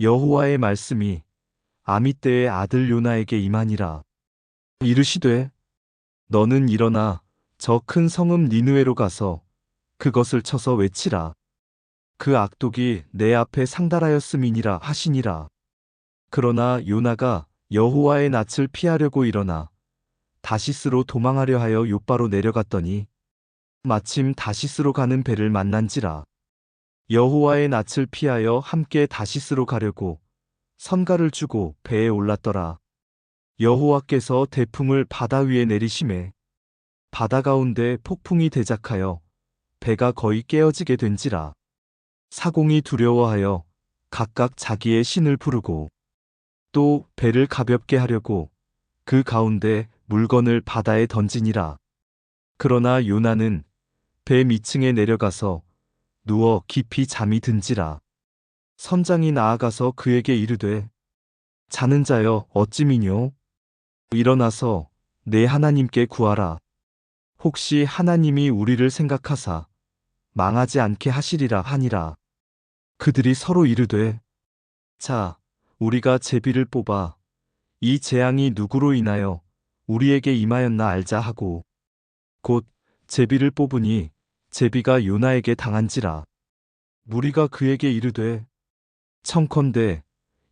여호와의 말씀이 아미떼의 아들 요나에게 임하니라. 이르시되 너는 일어나 저 큰 성읍 니느웨로 가서 그것을 쳐서 외치라. 그 악독이 내 앞에 상달하였음이니라 하시니라. 그러나 요나가 여호와의 낯을 피하려고 일어나 다시스로 도망하려 하여 요바로 내려갔더니 마침 다시스로 가는 배를 만난지라. 여호와의 낯을 피하여 함께 다시스로 가려고 선가를 주고 배에 올랐더라. 여호와께서 대풍을 바다 위에 내리심에 바다 가운데 폭풍이 대작하여 배가 거의 깨어지게 된지라. 사공이 두려워하여 각각 자기의 신을 부르고 또 배를 가볍게 하려고 그 가운데 물건을 바다에 던지니라. 그러나 요나는 배 밑층에 내려가서 누워 깊이 잠이 든지라. 선장이 나아가서 그에게 이르되 자는 자여 어찌 미뇨 일어나서 내 하나님께 구하라. 혹시 하나님이 우리를 생각하사 망하지 않게 하시리라 하니라. 그들이 서로 이르되 자 우리가 제비를 뽑아 이 재앙이 누구로 인하여 우리에게 임하였나 알자 하고 곧 제비를 뽑으니 제비가 요나에게 당한지라. 무리가 그에게 이르되 청컨대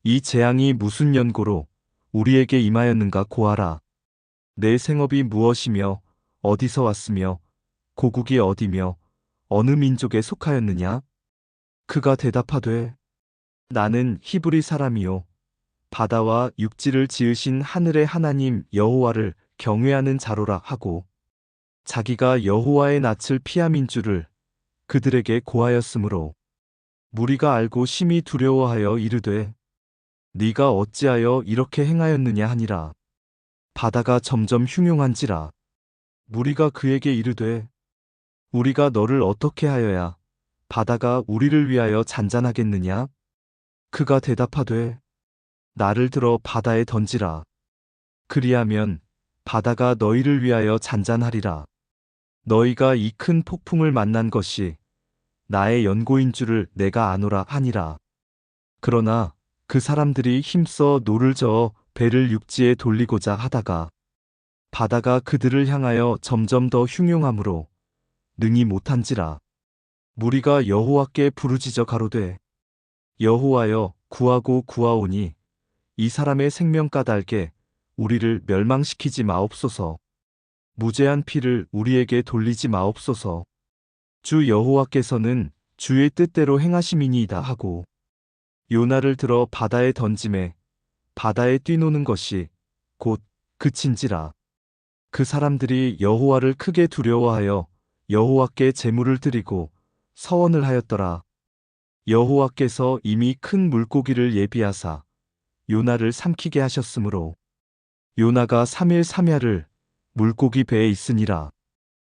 이 재앙이 무슨 연고로 우리에게 임하였는가 고하라. 내 생업이 무엇이며 어디서 왔으며 고국이 어디며 어느 민족에 속하였느냐? 그가 대답하되 나는 히브리 사람이요. 바다와 육지를 지으신 하늘의 하나님 여호와를 경외하는 자로라 하고 자기가 여호와의 낯을 피함인 줄을 그들에게 고하였으므로 무리가 알고 심히 두려워하여 이르되 네가 어찌하여 이렇게 행하였느냐 하니라. 바다가 점점 흉흉한지라. 무리가 그에게 이르되 우리가 너를 어떻게 하여야 바다가 우리를 위하여 잔잔하겠느냐? 그가 대답하되 나를 들어 바다에 던지라. 그리하면 바다가 너희를 위하여 잔잔하리라 너희가 이 큰 폭풍을 만난 것이 나의 연고인 줄을 내가 아노라 하니라. 그러나 그 사람들이 힘써 노를 저어 배를 육지에 돌리고자 하다가 바다가 그들을 향하여 점점 더 흉흉함으로 능히 못한지라. 무리가 여호와께 부르짖어 가로되 여호와여 구하고 구하오니 이 사람의 생명 까닭에 우리를 멸망시키지 마옵소서. 무죄한 피를 우리에게 돌리지 마옵소서. 주 여호와께서는 주의 뜻대로 행하심이니이다 하고 요나를 들어 바다에 던짐에 바다에 뛰노는 것이 곧 그친지라. 그 사람들이 여호와를 크게 두려워하여 여호와께 제물을 드리고 서원을 하였더라. 여호와께서 이미 큰 물고기를 예비하사 요나를 삼키게 하셨으므로 요나가 3일 3야를 물고기 배에 있으니라.